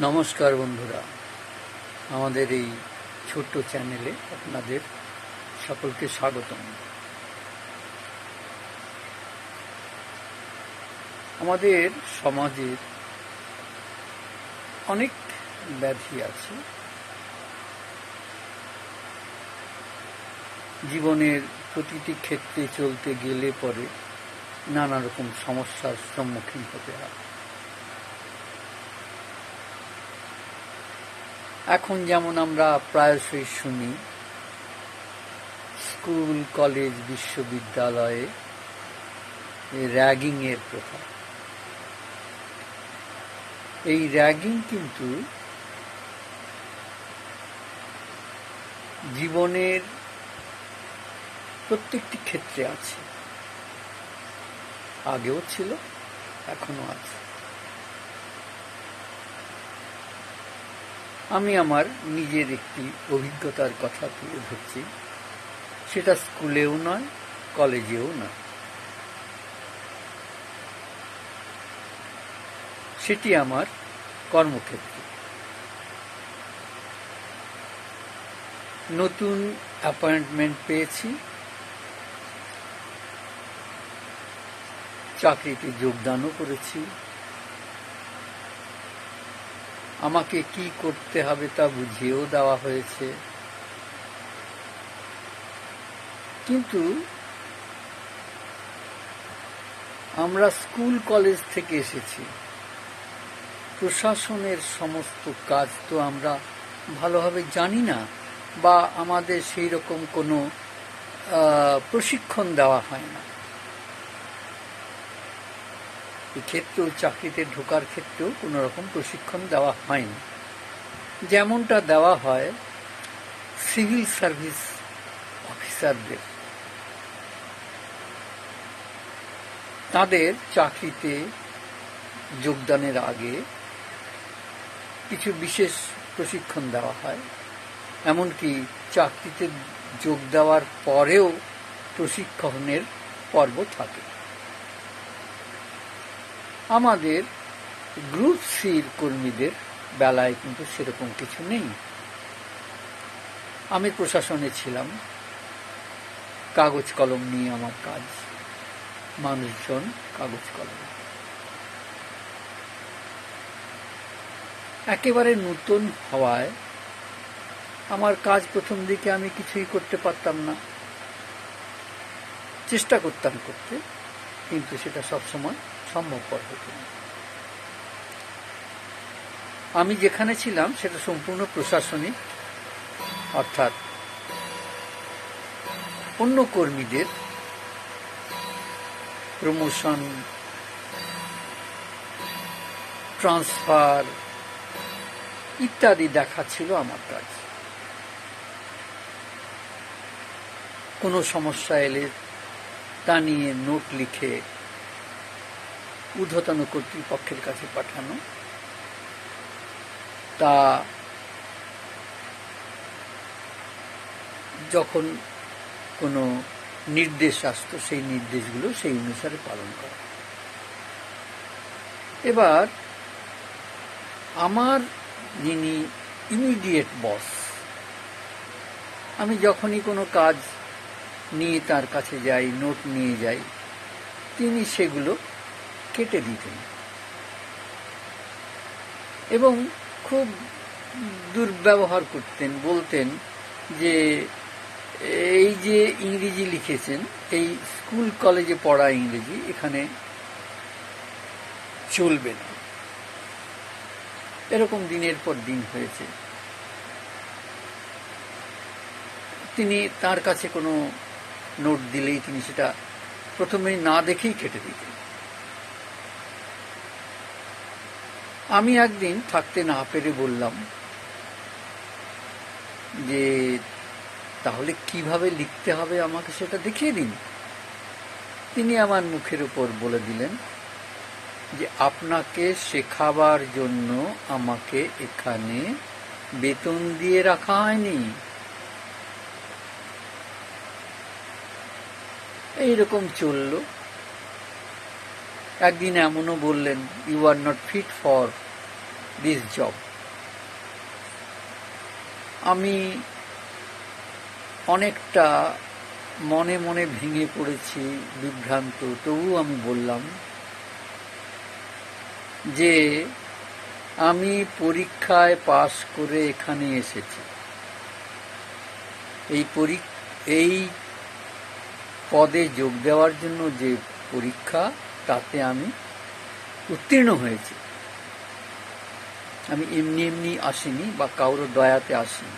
নমস্কার বন্ধুরা। আমাদের এই ছোট্ট চ্যানেলে আপনাদের সকলকে স্বাগতম। আমাদের সমাজের অনেক ব্যাধি আছে। জীবনের প্রতিটি ক্ষেত্রে চলতে গেলে পরে নানা রকম সমস্যার সম্মুখীন হতে হয়। এখন যেমন আমরা প্রায়শই শুনি, স্কুল, কলেজ, বিশ্ববিদ্যালয়ে র্যাগিং এর প্রথা। এই র্যাগিং কিন্তু জীবনের প্রত্যেকটি ক্ষেত্রে আছে। আগেও ছিল এখনও আছে। আমি আমার নিজের একটি অভিজ্ঞতার কথা তুলে ধরছি। সেটা স্কুলেও নয়, কলেজেও নয়। সেটি আমার কর্মক্ষেত্রে। নতুন অ্যাপয়েন্টমেন্ট পেয়েছি। চাকরিতে যোগদানও করেছি। আমাকে কি করতে হবে তা বুঝিয়েও দেওয়া হয়েছে। কিন্তু আমরা স্কুল কলেজ থেকে এসেছি। প্রশাসনের সমস্ত কাজ তো আমরা ভালোভাবে জানি না বা আমাদের সেই রকম কোনো প্রশিক্ষণ দেওয়া হয় না। ক্ষেত্রেও চাকরিতে ঢোকার ক্ষেত্রেও কোনো রকম প্রশিক্ষণ দেওয়া হয়নি। যেমনটা দেওয়া হয় সিভিল সার্ভিস অফিসারদের। তাদের চাকরিতে যোগদানের আগে কিছু বিশেষ প্রশিক্ষণ দেওয়া হয়। এমনকি চাকরিতে যোগ দেওয়ার পরেও প্রশিক্ষণের পর্ব থাকে। আমাদের গ্রুপ সির কর্মীদের বেলায় কিন্তু সেরকম কিছু নেই। আমি প্রশাসনে ছিলাম। কাগজ কলম নিয়ে আমার কাজ। মানুষজন কাগজ কলম। একেবারে নতুন হওয়ায় আমার কাজ প্রথম দিকে আমি কিছুই করতে পারতাম না। চেষ্টা করতাম করতে, কিন্তু সেটা সবসময় সম্ভবপর হতো আমি যেখানে ছিলাম, সেটা সম্পূর্ণ প্রশাসনিক, অর্থাৎ অন্য কর্মীদের প্রমোশন ট্রান্সফার ইত্যাদি দেখা ছিল আমার কাজ কোনো সমস্যা এলে তা নিয়ে নোট লিখে ঊর্ধ্বতন কর্তৃপক্ষের কাছে পাঠানো। তা যখন কোনো নির্দেশ আসতো, সেই নির্দেশগুলো সেই অনুসারে পালন করা। এবার আমার যিনি ইমিডিয়েট বস আমি যখনই কোনো কাজ নিয়ে তার কাছে যাই নোট নিয়ে যাই, তিনি সেগুলো কেটে দিতেন। এবং খুব দুর্ব্যবহার করতেন, বলতেন যে, এই যে ইংরেজি লিখেছেন, এই স্কুল কলেজে পড়া ইংরেজি এখানে চলবে না। এরকম দিনের পর দিন হয়েছে। তিনি তার কাছে কোনো নোট দিলেই তিনি সেটা প্রথমেই না দেখেই কেটে দিতেন। আমি একদিন থাকতে না পেরে বললাম যে, তাহলে কীভাবে লিখতে হবে আমাকে সেটা দেখিয়ে দিন? তিনি আমার মুখের উপর বলে দিলেন যে, আপনাকে শেখাবার জন্য আমাকে এখানে বেতন দিয়ে রাখা হয়নি। এইরকম চলল। একদিন এমনও বললেন you are not fit for this job আমি অনেকটা মনে মনে ভেঙে পড়েছি বিভ্রান্ত তবু আমি বললাম যে আমি পরীক্ষায় পাশ করে এখানে এসেছি। এই এই পদে যোগ দেওয়ার জন্য যে পরীক্ষা, তাতে আমি উত্তীর্ণ হয়েছি। আমি এমনি এমনি আসিনি বা কারোর দয়াতে আসিনি।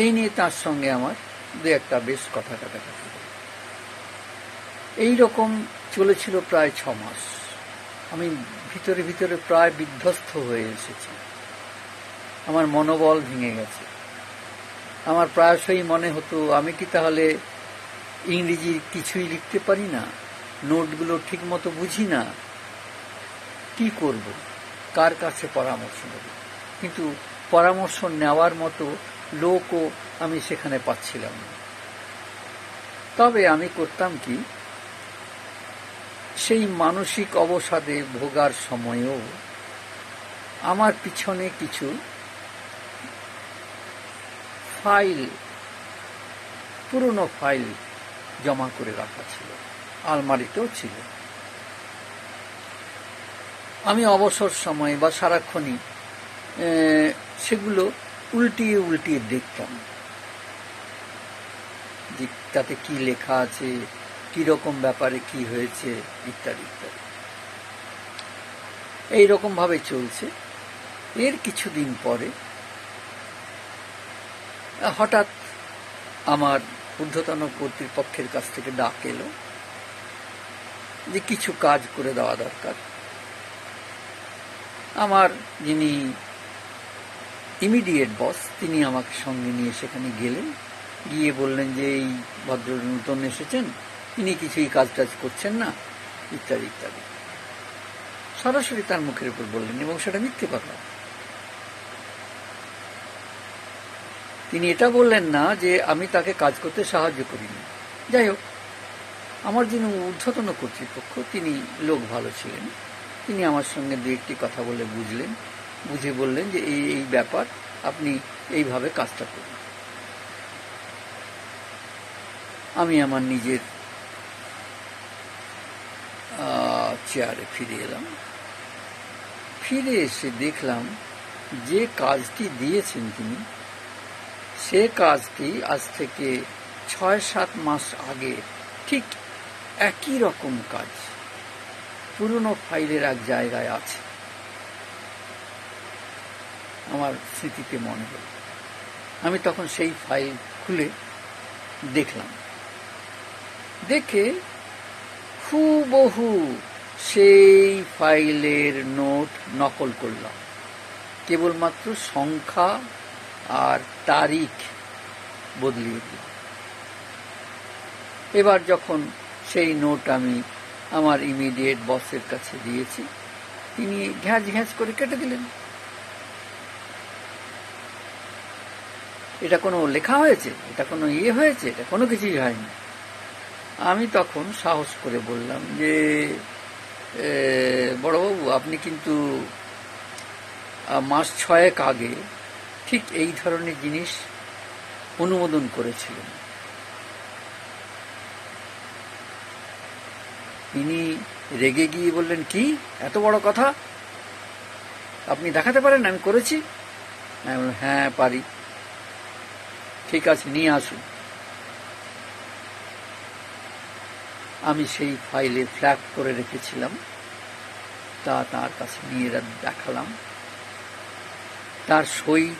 এই নিয়ে তার সঙ্গে আমার দু একটা বেশ কথা কাটাকাটি। এই রকম চলেছিল প্রায় ছ মাস। আমি ভিতরে ভিতরে প্রায় বিধ্বস্ত হয়ে এসেছি। আমার মনোবল ভেঙে গেছে। আমার প্রায়শই মনে হতো, আমি কি তাহলে ইংরেজি কিছুই লিখতে পারি না? নোটগুলো ঠিক মতো বুঝি না? কি করব? কার কাছে পরামর্শ নেব? কিন্তু পরামর্শ নেওয়ার মতো লোকও আমি সেখানে পাচ্ছিলাম না। তবে আমি করতাম কি? সেই মানসিক অবসাদে ভোগার সময়েও আমার পিছনে কিছু ফাইল, পুরনো ফাইল জমা করে রাখা ছিল। আলমারিতেও ছিল। আমি অবসর সময়ে বা সারাক্ষণই সেগুলো উল্টিয়ে উল্টিয়ে দেখতাম। যে তাতে কী লেখা আছে কি রকম ব্যাপারে কি হয়েছে, ইত্যাদি ইত্যাদি। এই রকম ভাবে চলছে। এর কিছুদিন পরে, হঠাৎ আমার ঊর্ধ্বতন কর্তৃপক্ষের কাছ থেকে ডাক এলো যে কিছু কাজ করে দেওয়া দরকার। আমার যিনি ইমিডিয়েট বস তিনি আমাকে সঙ্গে নিয়ে সেখানে গেলেন। গিয়ে বললেন যে, এই ভদ্র নূতন এসেছেন, তিনি কিছুই কাজ টাজ করছেন না? ইত্যাদি ইত্যাদি। সরাসরি তার মুখের উপর বললেন, এবং সেটা মিথ্যে কথা। তিনি এটা বললেন না যে, আমি তাকে কাজ করতে সাহায্য করিনি। যাই হোক, আমার যিনি ঊর্ধ্বতন কর্তৃপক্ষ, তিনি লোক ভালো ছিলেন। তিনি আমার সঙ্গে দু একটি কথা বলে বুঝলেন, বুঝে বললেন যে এই এই ব্যাপার আপনি এইভাবে কাজটা করুন। আমি আমার নিজের চেয়ারে ফিরে এলাম। ফিরে এসে দেখলাম যে কাজটি দিয়েছেন তিনি, সে কাজটি আজ থেকে ছয় সাত মাস আগে ঠিক একই রকম কাজ। পুরনো ফাইলের এক জায়গায় আছে। আমার স্মৃতিতে মনে হল। আমি তখন সেই ফাইল খুলে দেখলাম। দেখে হুবহু সেই ফাইলের নোট নকল করলাম। কেবলমাত্র সংখ্যা আর তারিখ বদলিয়ে দিলাম। এবার যখন সেই নোট আমি আমার ইমিডিয়েট বসের কাছে দিয়েছি। তিনি ঘ্যাঁচ ঘ্যাঁচ করে কেটে দিলেন। এটা কোনো লেখা হয়েছে? এটা কোনো ইয়ে হয়েছে? এটা কোনো কিছুই হয়নি। আমি তখন সাহস করে বললাম যে বড়বাবু, আপনি কিন্তু মাস ছয়েক আগে ঠিক এই ধরনের জিনিস অনুমোদন করেছিলেন। তিনি রেগে গিয়ে বললেন, কি? এত বড় কথা? আপনি দেখাতে পারেন? আমি করেছি? হ্যাঁ পারি। ঠিক আছে, নিয়ে আসুন। আমি সেই ফাইলে ফ্ল্যাগ করে রেখেছিলাম। তা তার কাছে নিয়ে দেখালাম। তার সই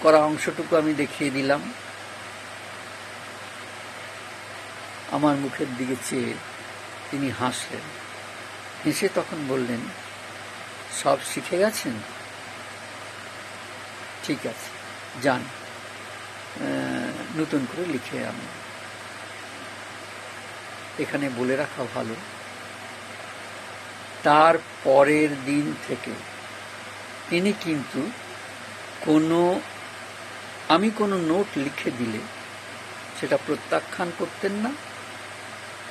করা অংশটুকু আমি দেখিয়ে দিলাম। আমার মুখের দিকে চেয়ে তিনি হাসলেন। হেসে তখন বললেন, সব শিখে গেছেন? ঠিক আছে, যান নতুন করে লিখে আমি এখানে বলে রাখা ভালো। তার পরের দিন থেকে তিনি কিন্তু কোনো, আমি কোনো নোট লিখে দিলে সেটা প্রত্যাখ্যান করতেন না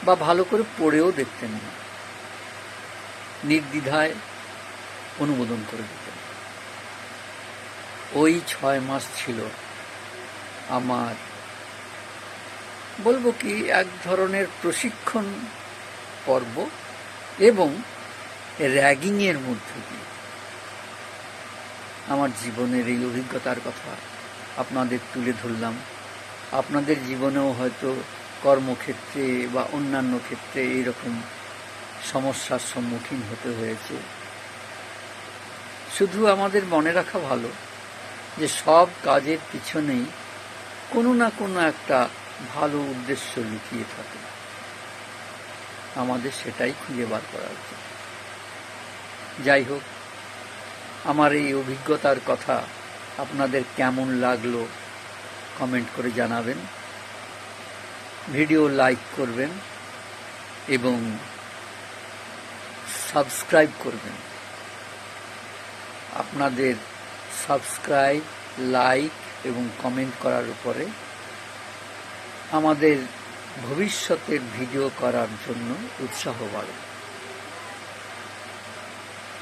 বা ভালো করে পড়েও দেখতেন না। নির্দ্বিধায় অনুমোদন করে দিতেন। ওই ছয় মাস ছিল আমার, বলব কি, এক ধরনের প্রশিক্ষণ পর্ব এবং র্যাগিংয়ের মধ্য দিয়ে। আমার জীবনের এই অভিজ্ঞতার কথা আপনাদের তুলে ধরলাম। আপনাদের জীবনেও হয়তো কর্মক্ষেত্রে বা অন্যান্য ক্ষেত্রে এইরকম সমস্যার সম্মুখীন হতে হয়েছে। শুধু আমাদের মনে রাখা ভালো যে সব কাজের পিছনেই কোনো না কোনো একটা ভালো উদ্দেশ্য লুকিয়ে থাকে। আমাদের সেটাই খুঁজে বার করা উচিত। যাই হোক, আমার এই অভিজ্ঞতার কথা আপনাদের কেমন লাগল কমেন্ট করে জানাবেন। ভিডিও লাইক করবেন এবং সাবস্ক্রাইব করবেন। আপনাদের সাবস্ক্রাইব, লাইক এবং কমেন্ট করার উপরে আমাদের ভবিষ্যতের ভিডিও করার জন্য উৎসাহ বাড়ে।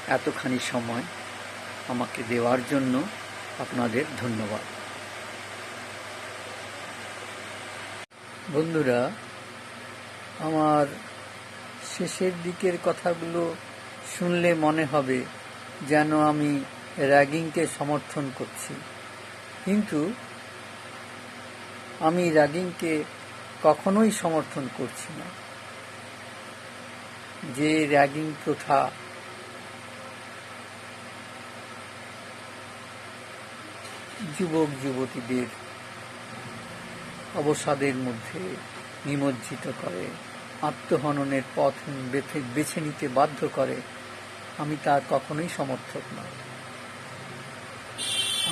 এতখানি সময় আমাকে দেওয়ার জন্য আপনাদের ধন্যবাদ। বন্ধুরা, আমার শেষের দিকের কথাগুলো শুনলে মনে হবে যেন আমি র্যাগিংকে সমর্থন করছি। কিন্তু আমি র্যাগিংকে কখনোই সমর্থন করছি না। যে র্যাগিং প্রথা যুবক যুবতীদের অবসাদের মধ্যে নিমজ্জিত করে, আত্মহননের পথ বেছে নিতে বাধ্য করে, আমি তার কখনোই সমর্থক নয়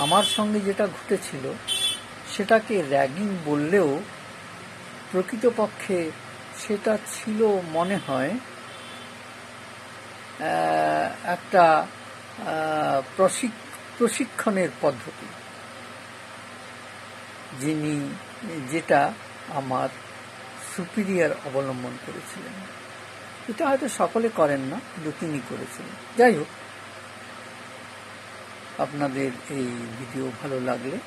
আমার সঙ্গে যেটা ঘটেছিল, সেটাকে র্যাগিং বললেও প্রকৃতপক্ষে সেটা ছিল মনে হয় একটা প্রশিক্ষণের পদ্ধতি। যিনি যেটা আমার সুপিরিয়ার অবলম্বন করেছিলেন। এটা হয়তো সকলে করেন না, কিন্তু তিনি করেছিলেন। যাই হোক, আপনাদের এই ভিডিও ভালো লাগলে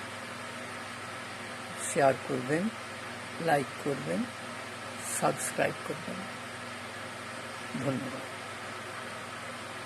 শেয়ার করবেন লাইক করবেন সাবস্ক্রাইব করবেন। ধন্যবাদ।